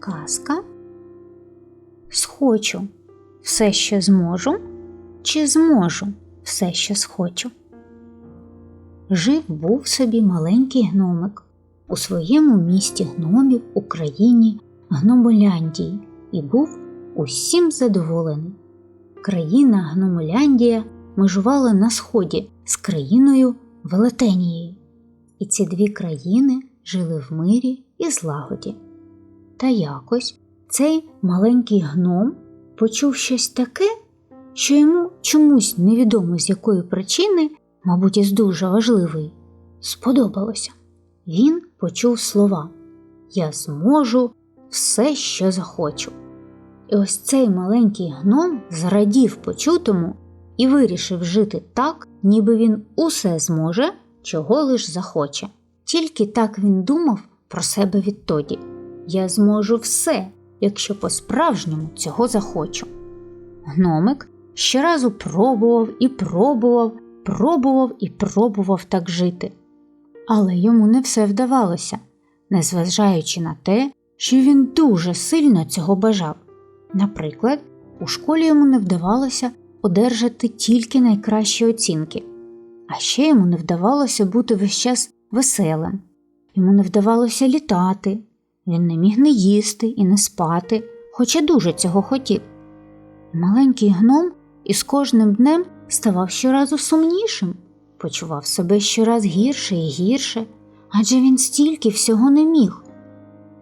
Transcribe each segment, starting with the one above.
Казка. Схочу все, що зможу, чи зможу все, що схочу. Жив був собі маленький гномик у своєму місті гномів Україні Гномоляндії і був усім задоволений. Країна Гномоляндія межувала на сході з країною Велетенією, і ці дві країни жили в мирі і злагоді. Та якось цей маленький гном почув щось таке, що йому чомусь невідомо з якої причини, мабуть, із дуже важливої, сподобалося. Він почув слова Я зможу все, що захочу. І ось цей маленький гном зрадів почутому і вирішив жити так, ніби він усе зможе, чого лиш захоче. Тільки так він думав про себе відтоді. Я зможу все, якщо по-справжньому цього захочу. Гномик щоразу пробував і пробував, пробував і пробував так жити. Але йому не все вдавалося, незважаючи на те, що він дуже сильно цього бажав. Наприклад, у школі йому не вдавалося одержати тільки найкращі оцінки, а ще йому не вдавалося бути весь час веселим, йому не вдавалося літати, він не міг не їсти і не спати, хоча дуже цього хотів. Маленький гном із кожним днем ставав щоразу сумнішим, почував себе щораз гірше і гірше, адже він стільки всього не міг.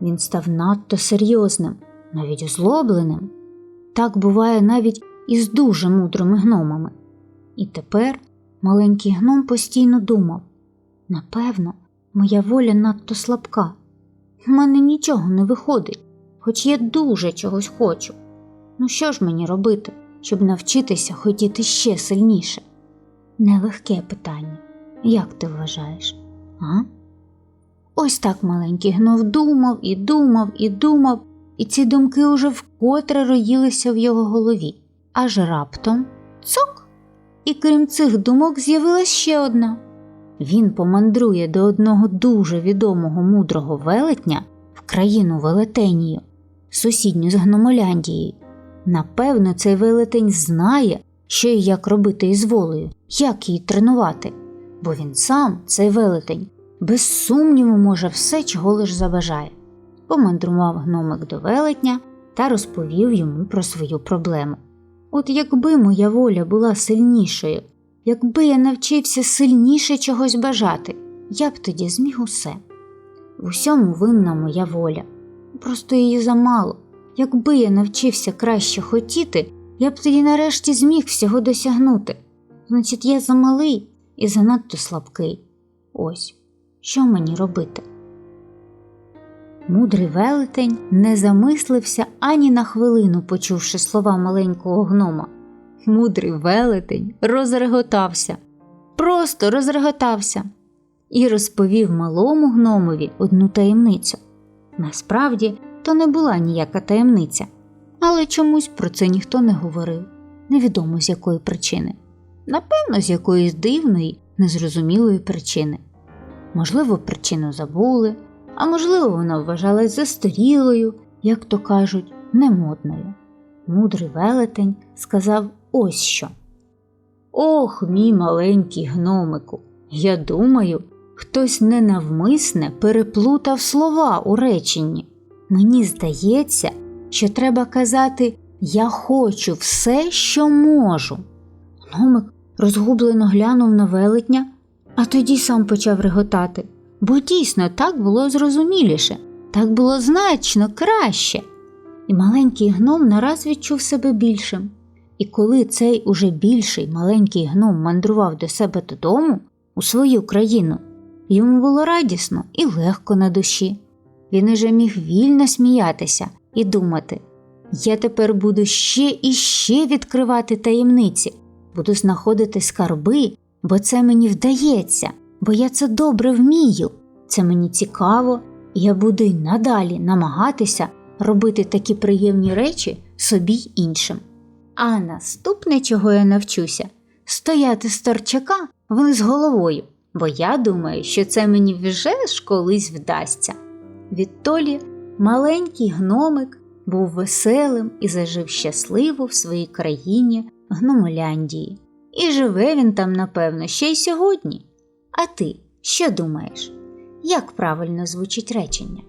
Він став надто серйозним, навіть озлобленим. Так буває навіть із дуже мудрими гномами. І тепер маленький гном постійно думав напевно, моя воля надто слабка. В мене нічого не виходить, хоч я дуже чогось хочу. Ну що ж мені робити, щоб навчитися хотіти ще сильніше? Нелегке питання, як ти вважаєш, а? Ось так маленький гнов думав і думав і думав, і ці думки уже вкотре роїлися в його голові. Аж раптом цок! І крім цих думок з'явилась ще одна. Він помандрує до одного дуже відомого мудрого велетня в країну Велетенію, сусідню з Гномоляндією. Напевно, цей велетень знає, що і як робити із волею, як її тренувати, бо він сам, цей велетень, без сумніву може все, чого лиш забажає. Помандрував гномик до велетня та розповів йому про свою проблему. От якби моя воля була сильнішою, якби я навчився сильніше чогось бажати, я б тоді зміг усе. В усьому винна моя воля, просто її замало. Якби я навчився краще хотіти, я б тоді нарешті зміг всього досягнути. Значить, я замалий і занадто слабкий. Ось що мені робити? Мудрий велетень не замислився ані на хвилину, почувши слова маленького гнома. Мудрий велетень розреготався, просто розреготався і розповів малому гномові одну таємницю. Насправді, то не була ніяка таємниця, але чомусь про це ніхто не говорив, невідомо з якої причини, напевно, з якоїсь дивної, незрозумілої причини. Можливо, причину забули, а можливо, вона вважалась застарілою, як то кажуть, немодною. Мудрий велетень сказав ось що. Ох, мій маленький гномику, я думаю, хтось ненавмисне переплутав слова у реченні. Мені здається, що треба казати Я хочу все, що можу. Гномик розгублено глянув на велетня, а тоді сам почав реготати, бо дійсно так було зрозуміліше, так було значно краще. І маленький гном нараз відчув себе більшим. І коли цей уже більший маленький гном мандрував до себе додому, у свою країну, йому було радісно і легко на душі. Він уже міг вільно сміятися і думати я тепер буду ще і ще відкривати таємниці, буду знаходити скарби, бо це мені вдається, бо я це добре вмію, це мені цікаво, і я буду й надалі намагатися робити такі приємні речі собі й іншим. А наступне, чого я навчуся, стояти з торчака вниз головою, бо я думаю, що це мені вже ж колись вдасться. Відтолі Маленький гномик був веселим і зажив щасливо в своїй країні Гномоляндії. І живе він там, напевно, ще й сьогодні. А ти що думаєш? Як правильно звучить речення?